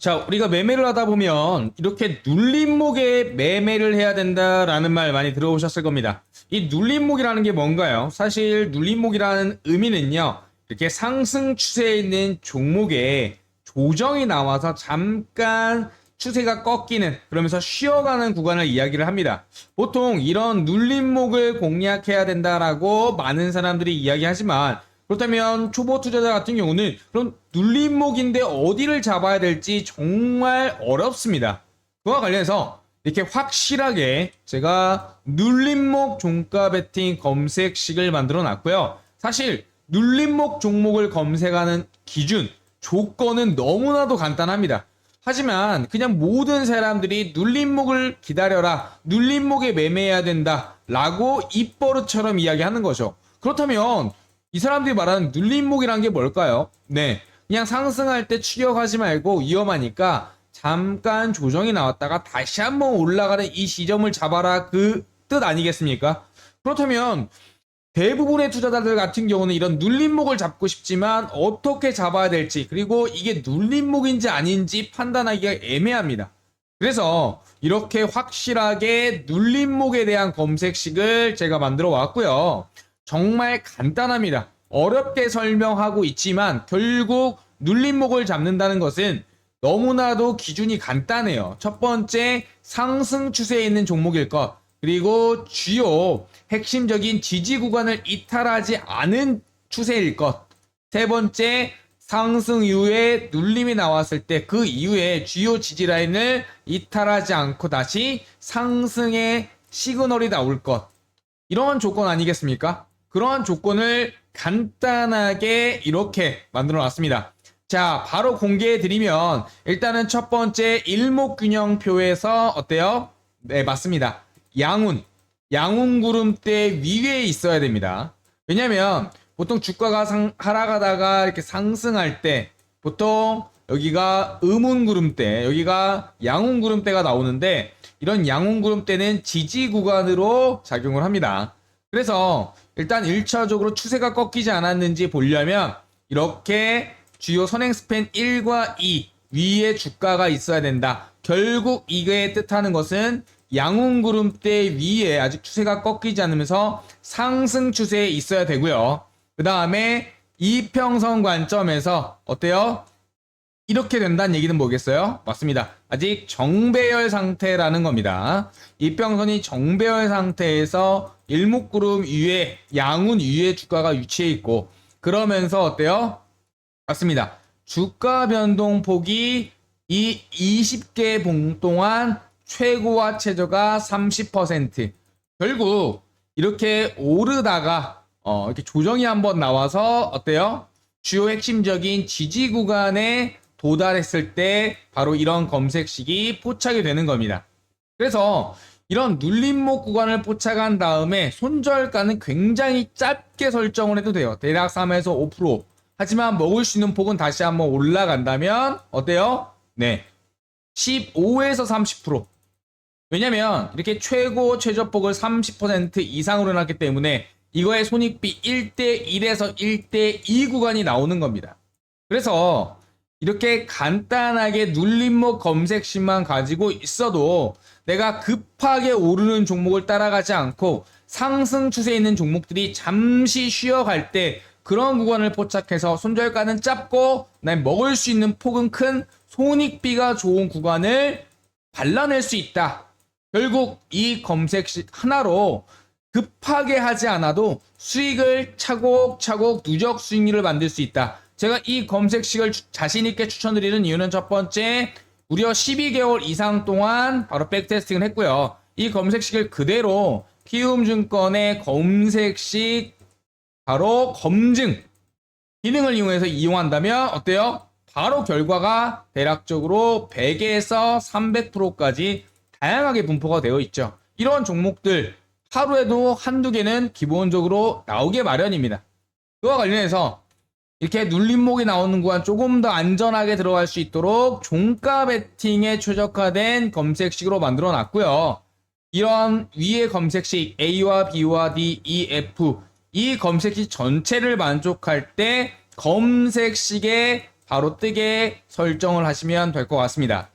자, 우리가 매매를 하다 보면 이렇게 눌림목에 매매를 해야 된다라는 말 많이 들어보셨을 겁니다. 이 눌림목이라는 게 뭔가요? 사실 눌림목이라는 의미는요. 이렇게 상승 추세에 있는 종목에 조정이 나와서 잠깐 추세가 꺾이는 그러면서 쉬어가는 구간을 이야기를 합니다. 보통 이런 눌림목을 공략해야 된다라고 많은 사람들이 이야기하지만 그렇다면 초보 투자자 같은 경우는 그런 눌림목인데 어디를 잡아야 될지 정말 어렵습니다. 그와 관련해서 이렇게 확실하게 제가 눌림목 종가 베팅 검색식을 만들어 놨고요. 사실 눌림목 종목을 검색하는 기준, 조건은 너무나도 간단합니다. 하지만 그냥 모든 사람들이 눌림목을 기다려라, 눌림목에 매매해야 된다, 라고 입버릇처럼 이야기하는 거죠. 그렇다면 이 사람들이 말하는 눌림목이란 게 뭘까요? 네. 그냥 상승할 때 추격하지 말고 위험하니까 잠깐 조정이 나왔다가 다시 한번 올라가는 이 시점을 잡아라 그 뜻 아니겠습니까? 그렇다면 대부분의 투자자들 같은 경우는 이런 눌림목을 잡고 싶지만 어떻게 잡아야 될지 그리고 이게 눌림목인지 아닌지 판단하기가 애매합니다. 그래서 이렇게 확실하게 눌림목에 대한 검색식을 제가 만들어 왔고요. 정말 간단합니다. 어렵게 설명하고 있지만 결국 눌림목을 잡는다는 것은 너무나도 기준이 간단해요. 첫 번째, 상승 추세에 있는 종목일 것. 그리고 주요 핵심적인 지지 구간을 이탈하지 않은 추세일 것. 세 번째, 상승 이후에 눌림이 나왔을 때 그 이후에 주요 지지 라인을 이탈하지 않고 다시 상승의 시그널이 나올 것. 이런 조건 아니겠습니까? 그러한 조건을 간단하게 이렇게 만들어 놨습니다. 자, 바로 공개해 드리면 일단은 첫 번째 일목균형표에서 어때요? 네, 맞습니다. 양운. 양운 구름대 위에 있어야 됩니다. 왜냐면 보통 주가가 상, 하락하다가 이렇게 상승할 때 보통 여기가 음운 구름대, 여기가 양운 구름대가 나오는데 이런 양운 구름대는 지지 구간으로 작용을 합니다. 그래서 일단 1차적으로 추세가 꺾이지 않았는지 보려면 이렇게 주요 선행 스팬 1과 2 위에 주가가 있어야 된다. 결국 이게 뜻하는 것은 양운 구름대 위에 아직 추세가 꺾이지 않으면서 상승 추세에 있어야 되고요. 그 다음에 이평선 관점에서 어때요? 이렇게 된다는 얘기는 뭐겠어요? 맞습니다. 아직 정배열 상태라는 겁니다. 이평선이 정배열 상태에서 일목구름 위에 양운 위에 주가가 위치해 있고 그러면서 어때요? 맞습니다. 주가 변동폭이 이 20개 봉 동안 최고와 최저가 30% 결국 이렇게 오르다가 어, 이렇게 조정이 한번 나와서 어때요? 주요 핵심적인 지지 구간에 도달했을 때 바로 이런 검색식이 포착이 되는 겁니다. 그래서 이런 눌림목 구간을 포착한 다음에 손절가는 굉장히 짧게 설정을 해도 돼요. 대략 3에서 5%. 하지만 먹을 수 있는 폭은 다시 한번 올라간다면 어때요? 네. 15에서 30%. 왜냐면 이렇게 최고 최저폭을 30% 이상으로 놨기 때문에 이거의 손익비 1대 1에서 1대 2 구간이 나오는 겁니다. 그래서 이렇게 간단하게 눌림목 검색식만 가지고 있어도 내가 급하게 오르는 종목을 따라가지 않고 상승 추세에 있는 종목들이 잠시 쉬어갈 때 그런 구간을 포착해서 손절가는 짧고 난 먹을 수 있는 폭은 큰 손익비가 좋은 구간을 발라낼 수 있다. 결국 이 검색식 하나로 급하게 하지 않아도 수익을 차곡차곡 누적 수익률을 만들 수 있다. 제가 이 검색식을 자신있게 추천드리는 이유는 첫 번째, 무려 12개월 이상 동안 바로 백테스팅을 했고요. 이 검색식을 그대로 키움증권의 검색식 바로 검증 기능을 이용해서 이용한다면 어때요? 바로 결과가 대략적으로 100에서 300%까지 다양하게 분포가 되어 있죠. 이런 종목들 하루에도 한두 개는 기본적으로 나오게 마련입니다. 그와 관련해서 이렇게 눌림목이 나오는 구간 조금 더 안전하게 들어갈 수 있도록 종가 베팅에 최적화된 검색식으로 만들어 놨고요. 이런 위의 검색식 A와 B와 D, E, F 이 검색식 전체를 만족할 때 검색식의 바로 뜨게 설정을 하시면 될 것 같습니다.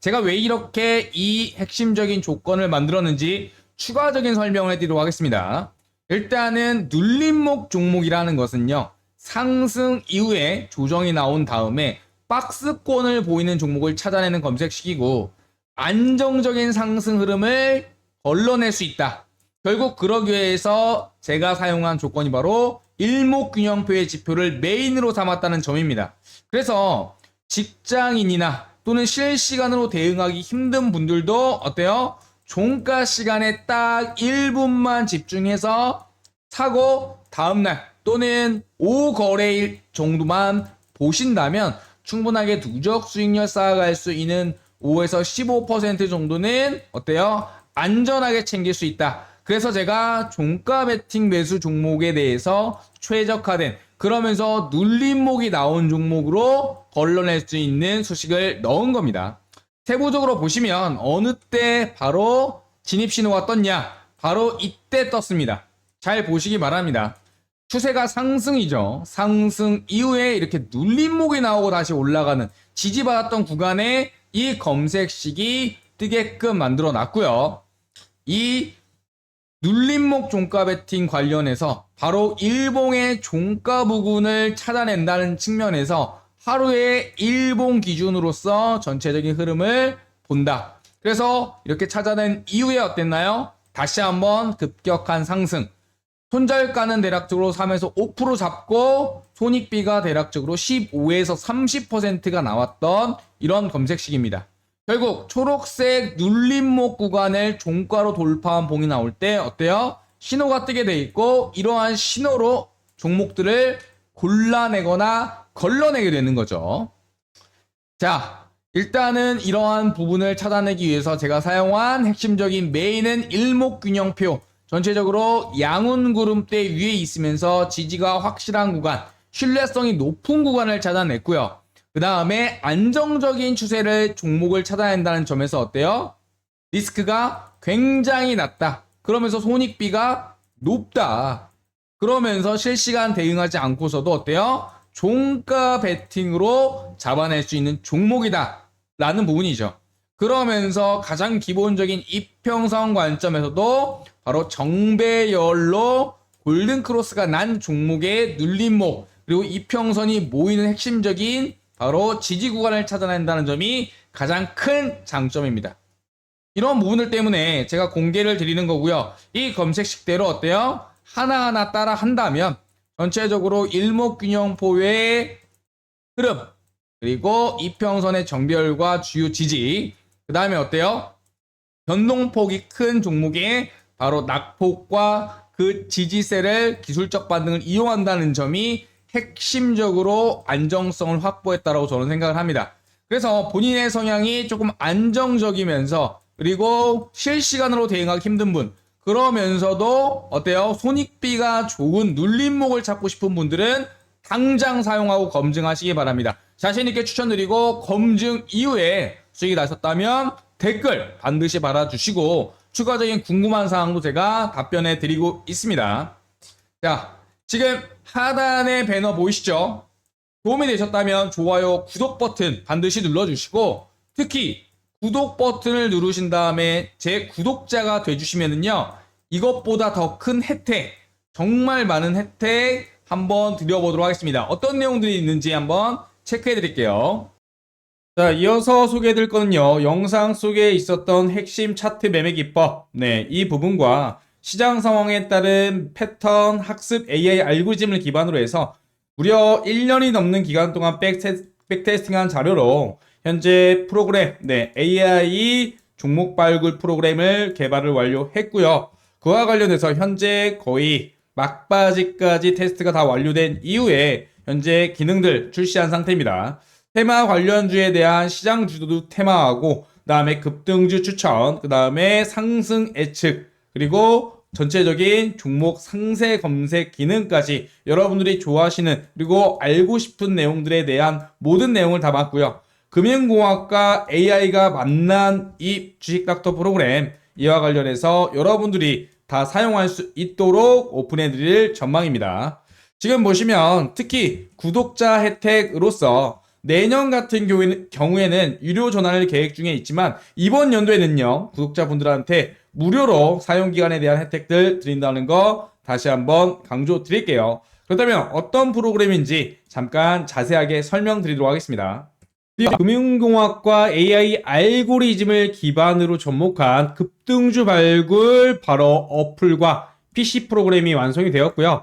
제가 왜 이렇게 이 핵심적인 조건을 만들었는지 추가적인 설명을 해드리도록 하겠습니다. 일단은 눌림목 종목이라는 것은요, 상승 이후에 조정이 나온 다음에 박스권을 보이는 종목을 찾아내는 검색식이고, 안정적인 상승 흐름을 걸러낼 수 있다. 결국 그러기 위해서 제가 사용한 조건이 바로 일목균형표의 지표를 메인으로 삼았다는 점입니다. 그래서 직장인이나 또는 실시간으로 대응하기 힘든 분들도 어때요? 종가 시간에 딱 1분만 집중해서 사고 다음날 또는 5거래일 정도만 보신다면 충분하게 누적 수익률 쌓아갈 수 있는 5에서 15% 정도는 어때요? 안전하게 챙길 수 있다. 그래서 제가 종가 베팅 매수 종목에 대해서 최적화된 그러면서 눌림목이 나온 종목으로 걸러낼 수 있는 수식을 넣은 겁니다. 세부적으로 보시면 어느 때 바로 진입 신호가 떴냐? 바로 이때 떴습니다. 잘 보시기 바랍니다. 추세가 상승이죠. 상승 이후에 이렇게 눌림목이 나오고 다시 올라가는 지지받았던 구간에 이 검색식이 뜨게끔 만들어 놨고요. 이 눌림목 종가 베팅 관련해서 바로 일봉의 종가 부근을 찾아낸다는 측면에서 하루의 일봉 기준으로서 전체적인 흐름을 본다. 그래서 이렇게 찾아낸 이후에 어땠나요? 다시 한번 급격한 상승. 손절가는 대략적으로 3에서 5% 잡고 손익비가 대략적으로 15에서 30%가 나왔던 이런 검색식입니다. 결국 초록색 눌림목 구간을 종가로 돌파한 봉이 나올 때 어때요? 신호가 뜨게 돼 있고 이러한 신호로 종목들을 골라내거나 걸러내게 되는 거죠. 자, 일단은 이러한 부분을 찾아내기 위해서 제가 사용한 핵심적인 메인은 일목균형표. 전체적으로 양운 구름대 위에 있으면서 지지가 확실한 구간, 신뢰성이 높은 구간을 찾아냈고요. 그 다음에 안정적인 추세를 종목을 찾아낸다는 점에서 어때요? 리스크가 굉장히 낮다. 그러면서 손익비가 높다. 그러면서 실시간 대응하지 않고서도 어때요? 종가 베팅으로 잡아낼 수 있는 종목이다. 라는 부분이죠. 그러면서 가장 기본적인 이평선 관점에서도 바로 정배열로 골든크로스가 난 종목의 눌림목 그리고 이평선이 모이는 핵심적인 바로 지지 구간을 찾아낸다는 점이 가장 큰 장점입니다. 이런 부분들 때문에 제가 공개를 드리는 거고요. 이 검색식대로 어때요? 하나하나 따라 한다면 전체적으로 일목균형포의 흐름 그리고 이평선의 정별과 주요 지지 그 다음에 어때요? 변동폭이 큰 종목의 바로 낙폭과 그 지지세를 기술적 반등을 이용한다는 점이 핵심적으로 안정성을 확보했다라고 저는 생각을 합니다. 그래서 본인의 성향이 조금 안정적이면서 그리고 실시간으로 대응하기 힘든 분 그러면서도 어때요? 손익비가 좋은 눌림목을 찾고 싶은 분들은 당장 사용하고 검증하시기 바랍니다. 자신 있게 추천드리고 검증 이후에 수익이 나셨다면 댓글 반드시 달아주시고 추가적인 궁금한 사항도 제가 답변해 드리고 있습니다. 자, 지금 하단에 배너 보이시죠? 도움이 되셨다면 좋아요, 구독 버튼 반드시 눌러주시고 특히 구독 버튼을 누르신 다음에 제 구독자가 돼주시면은요 이것보다 더 큰 혜택 정말 많은 혜택 한번 드려보도록 하겠습니다. 어떤 내용들이 있는지 한번 체크해 드릴게요. 자, 이어서 소개해드릴 거는요, 영상 속에 있었던 핵심 차트 매매 기법. 네, 이 부분과 시장 상황에 따른 패턴 학습 AI 알고리즘을 기반으로 해서 무려 1년이 넘는 기간 동안 백테, 백테스팅한 자료로 현재 프로그램, 네, AI 종목 발굴 프로그램을 개발을 완료했고요. 그와 관련해서 현재 거의 막바지까지 테스트가 다 완료된 이후에 현재 기능들 출시한 상태입니다. 테마 관련주에 대한 시장 주도도 테마하고 그 다음에 급등주 추천, 그 다음에 상승 예측, 그리고 전체적인 종목 상세 검색 기능까지 여러분들이 좋아하시는 그리고 알고 싶은 내용들에 대한 모든 내용을 담았고요. 금융공학과 AI가 만난 이 주식 닥터 프로그램 이와 관련해서 여러분들이 다 사용할 수 있도록 오픈해 드릴 전망입니다. 지금 보시면 특히 구독자 혜택으로서 내년 같은 경우에는, 유료 전환을 계획 중에 있지만 이번 연도에는요 구독자분들한테 무료로 사용 기간에 대한 혜택들 드린다는 거 다시 한번 강조 드릴게요. 그렇다면 어떤 프로그램인지 잠깐 자세하게 설명드리도록 하겠습니다. 금융공학과 AI 알고리즘을 기반으로 접목한 급등주 발굴 바로 어플과 PC 프로그램이 완성이 되었고요.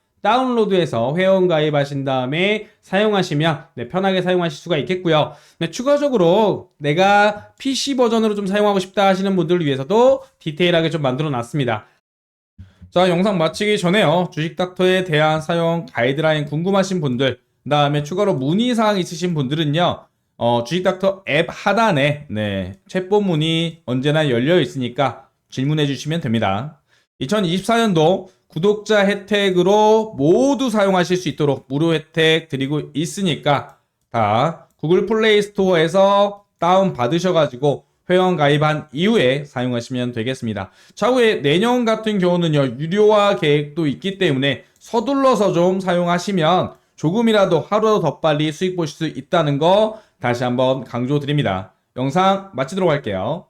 다운로드해서 회원 가입하신 다음에 사용하시면 네, 편하게 사용하실 수가 있겠고요. 네, 추가적으로 내가 PC 버전으로 좀 사용하고 싶다 하시는 분들을 위해서도 디테일하게 좀 만들어 놨습니다. 자, 영상 마치기 전에요. 주식닥터에 대한 사용 가이드라인 궁금하신 분들, 그 다음에 추가로 문의사항 있으신 분들은요, 어, 주식닥터 앱 하단에, 네, 챗봇 문이 언제나 열려 있으니까 질문해 주시면 됩니다. 2024년도 구독자 혜택으로 모두 사용하실 수 있도록 무료 혜택 드리고 있으니까 다 구글 플레이 스토어에서 다운 받으셔가지고 회원 가입한 이후에 사용하시면 되겠습니다. 차후에 내년 같은 경우는요, 유료화 계획도 있기 때문에 서둘러서 좀 사용하시면 조금이라도 하루 더 빨리 수익 보실 수 있다는 거 다시 한번 강조드립니다. 영상 마치도록 할게요.